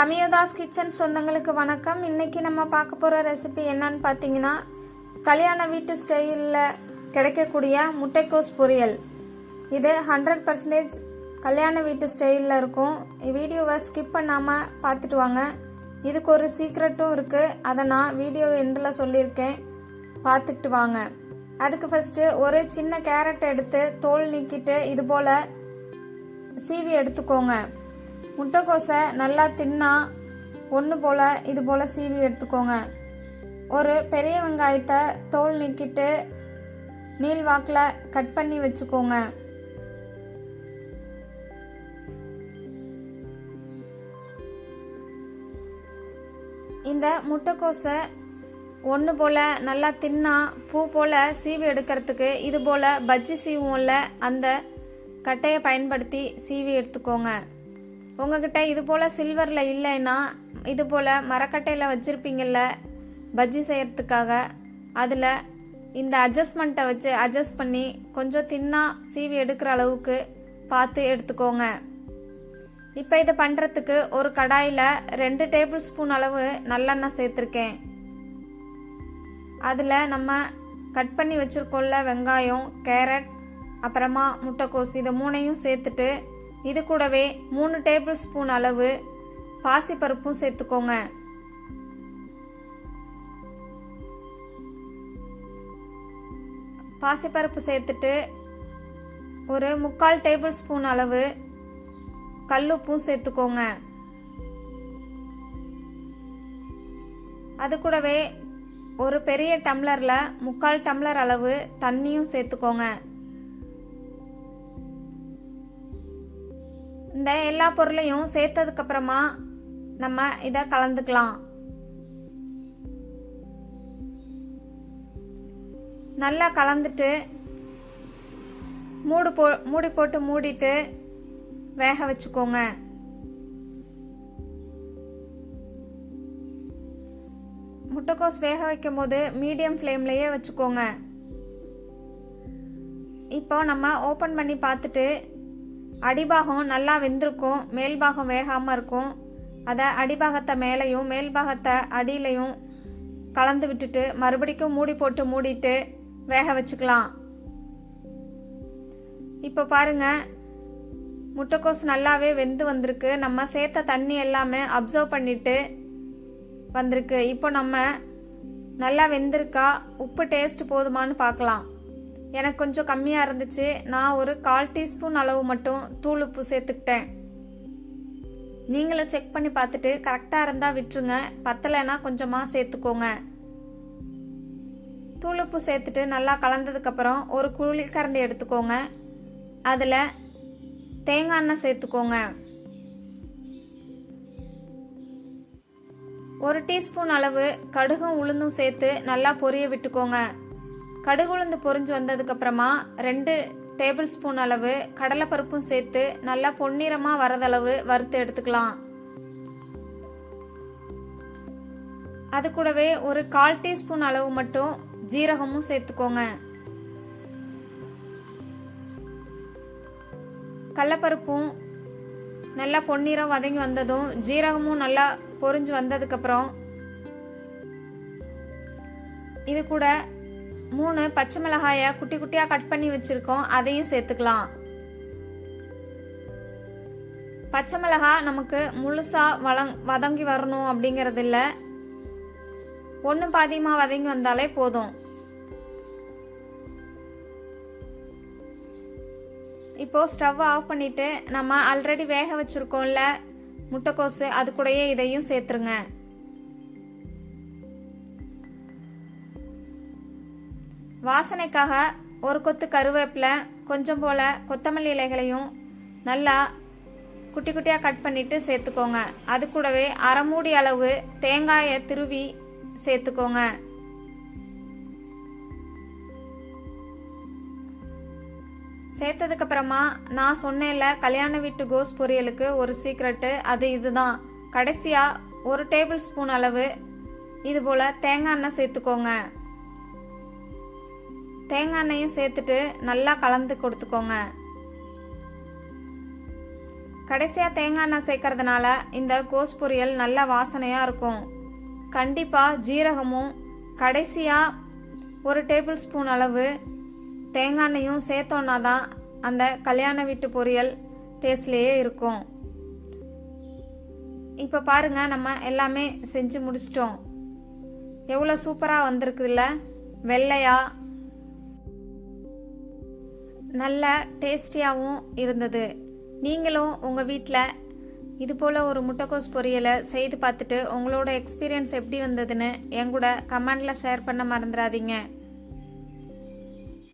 கமியோதாஸ் kitchen சொந்தங்களுக்கு வணக்கம். இன்னைக்கு நம்ம பார்க்க போகிற ரெசிபி என்னன்னு பார்த்தீங்கன்னா கல்யாண வீட்டு ஸ்டைலில் கிடைக்கக்கூடிய முட்டைக்கோஸ் பொரியல். இது ஹண்ட்ரட் பர்சன்டேஜ் கல்யாண வீட்டு ஸ்டைலில் இருக்கும். வீடியோவை ஸ்கிப் பண்ணாமல் பார்த்துட்டு வாங்க. இதுக்கு ஒரு சீக்ரெட்டும் இருக்குது அதை நான் வீடியோ எண்டில் சொல்லியிருக்கேன். பார்த்துக்கிட்டு வாங்க. அதுக்கு ஃபஸ்ட்டு ஒரு சின்ன கேரட் எடுத்து தோல் நீக்கிட்டு இது போல் சீவி எடுத்துக்கோங்க. முட்டைக்கோசை நல்லா தின்னா ஒன்று போல் இது போல் சீவி எடுத்துக்கோங்க. ஒரு பெரிய வெங்காயத்தை தோல் நீக்கிட்டு நீள் வாக்கில் கட் பண்ணி வச்சுக்கோங்க. இந்த முட்டைக்கோசை ஒன்று போல் நல்லா தின்னா பூ போல் சீவி எடுக்கிறதுக்கு இது போல் பஜ்ஜி சீவும்ல அந்த கட்டையை பயன்படுத்தி சீவி எடுத்துக்கோங்க. உங்ககிட்ட இது போல் சில்வரில் இல்லைன்னா இது போல் மரக்கட்டையில் வச்சுருப்பீங்கள்ல பஜ்ஜி செய்கிறதுக்காக அதில் இந்த அட்ஜஸ்ட்மெண்ட்டை வச்சு அட்ஜஸ்ட் பண்ணி கொஞ்சம் தின்னாக சீவி எடுக்கிற அளவுக்கு பார்த்து எடுத்துக்கோங்க. இப்போ இதை பண்ணுறதுக்கு ஒரு கடாயில் ரெண்டு டேபிள் ஸ்பூன் அளவு நல்லெண்ணெய் சேர்த்துருக்கேன். அதில் நம்ம கட் பண்ணி வச்சுருக்கோம்ல வெங்காயம் கேரட் அப்புறமா முட்டைக்கோஸ் இதை மூணையும் சேர்த்துட்டு இது கூடவே மூணு டேபிள் ஸ்பூன் அளவு பாசிப்பருப்பும் சேர்த்துக்கோங்க. பாசிப்பருப்பு சேர்த்துட்டு ஒரு முக்கால் டேபிள் ஸ்பூன் அளவு கல்லுப்பும் சேர்த்துக்கோங்க. அது கூடவே ஒரு பெரிய டம்ளரில் முக்கால் டம்ளர் அளவு தண்ணியும் சேர்த்துக்கோங்க. இந்த எல்லா பொருளையும் சேர்த்ததுக்கப்புறமா நம்ம இதை கலந்துக்கலாம். நல்லா கலந்துட்டு மூடு போ மூடி போட்டு மூடிட்டு வேக வச்சுக்கோங்க. முட்டைக்கோஸ் வேக வைக்கும் போது மீடியம் ஃப்ளேம்லேயே வச்சுக்கோங்க. இப்போ நம்ம ஓப்பன் பண்ணி பார்த்துட்டு அடிபாகம் நல்லா வெந்திருக்கும் மேல்பாகம் வேகாமல் இருக்கும். அதை அடிபாகத்தை மேலேயும் மேல்பாகத்தை அடியிலையும் கலந்து விட்டுட்டு மறுபடிக்கும் மூடி போட்டு மூடிட்டு வேக வச்சுக்கலாம். இப்போ பாருங்க முட்டைக்கோஸ் நல்லாவே வெந்து வந்திருக்கு. நம்ம சேர்த்த தண்ணி எல்லாமே அப்சர்வ் பண்ணிட்டு வந்திருக்கு. இப்போ நம்ம நல்லா வெந்திருக்கா? உப்பு டேஸ்ட் போதுமான்னு பார்க்கலாம். எனக்கு கொஞ்சம் கம்மியாக இருந்துச்சு. நான் ஒரு கால் டீஸ்பூன் அளவு மட்டும் தூள் உப்பு சேர்த்துக்கிட்டேன். நீங்களும் செக் பண்ணி பார்த்துட்டு கரெக்டாக இருந்தால் விட்டுருங்க. பத்தலைன்னா கொஞ்சமாக சேர்த்துக்கோங்க. தூள் உப்பு சேர்த்துட்டு நல்லா கலந்ததுக்கப்புறம் ஒரு குழி கரண்டி எடுத்துக்கோங்க. அதில் தேங்காய் எண்ணெய் சேர்த்துக்கோங்க. ஒரு டீஸ்பூன் அளவு கடுகும் உளுந்தும் சேர்த்து நல்லா பொரிய விட்டுக்கோங்க. கடுகு உளுந்து பொரிஞ்சு வந்ததுக்கப்புறமா ரெண்டு டேபிள் ஸ்பூன் அளவு கடலைப்பருப்பும் சேர்த்து நல்லா பொன்னிறமாக வரதளவு வறுத்து எடுத்துக்கலாம். அது கூடவே ஒரு கால் டீஸ்பூன் அளவு மட்டும் ஜீரகமும் சேர்த்துக்கோங்க. கடலப்பருப்பும் நல்லா பொன்னிறம் வதங்கி வந்ததும் ஜீரகமும் நல்லா பொரிஞ்சு வந்ததுக்கப்புறம் இது கூட மூணு பச்சை மிளகாயை குட்டி குட்டியாக கட் பண்ணி வச்சுருக்கோம். அதையும் சேர்த்துக்கலாம். பச்சை மிளகாய் நமக்கு முழுசாக வளங் வதங்கி வரணும் அப்படிங்கிறது இல்லை ஒன்று பாதியமாக வதங்கி வந்தாலே போதும். இப்போ ஸ்டவ் ஆஃப் பண்ணிட்டு நம்ம ஆல்ரெடி வேக வச்சிருக்கோம்ல முட்டைக்கோசு அது கூடயே இதையும் சேர்த்துருங்க. வாசனைக்காக ஒரு கொத்து கருவேப்பிலை கொஞ்சம் போல் கொத்தமல்லி இலைகளையும் நல்லா குட்டி குட்டியாக கட் பண்ணிட்டு சேர்த்துக்கோங்க. அது கூடவே அரை மூடி அளவு தேங்காயை திருவி சேர்த்துக்கோங்க. சேர்த்ததுக்கப்புறமா நான் சொன்னேன்ல கல்யாண வீட்டு கோஸ் பொரியலுக்கு ஒரு சீக்ரெட்டு அது இதுதான். கடைசியாக ஒரு டேபிள் ஸ்பூன் அளவு இது போல் தேங்காய் எண்ணெய் சேர்த்துக்கோங்க. தேங்காய் எண்ணெயும் சேர்த்துட்டு நல்லா கலந்து கொடுத்துக்கோங்க. கடைசியாக தேங்காய் எண்ணெய் சேர்க்கறதுனால இந்த கோஸ் பொரியல் நல்ல வாசனையாக இருக்கும். கண்டிப்பாக ஜீரகமும் கடைசியாக ஒரு டேபிள் ஸ்பூன் அளவு தேங்காய் எண்ணெயும் சேர்த்தோன்னா தான் அந்த கல்யாண வீட்டு பொரியல் டேஸ்ட்லேயே இருக்கும். இப்போ பாருங்க நம்ம எல்லாமே செஞ்சு முடிச்சிட்டோம். எவ்வளோ சூப்பராக வந்திருக்குதுல்ல? வெள்ளையாக நல்ல டேஸ்டியாகவும் இருந்தது. நீங்களும் உங்கள் வீட்டில் இது போல் ஒரு முட்டைக்கோஸ் பொரியலை செய்து பார்த்துட்டு உங்களோட எக்ஸ்பீரியன்ஸ் எப்படி வந்ததுன்னு என் கூட கமெண்டில் ஷேர் பண்ண மறந்துடாதீங்க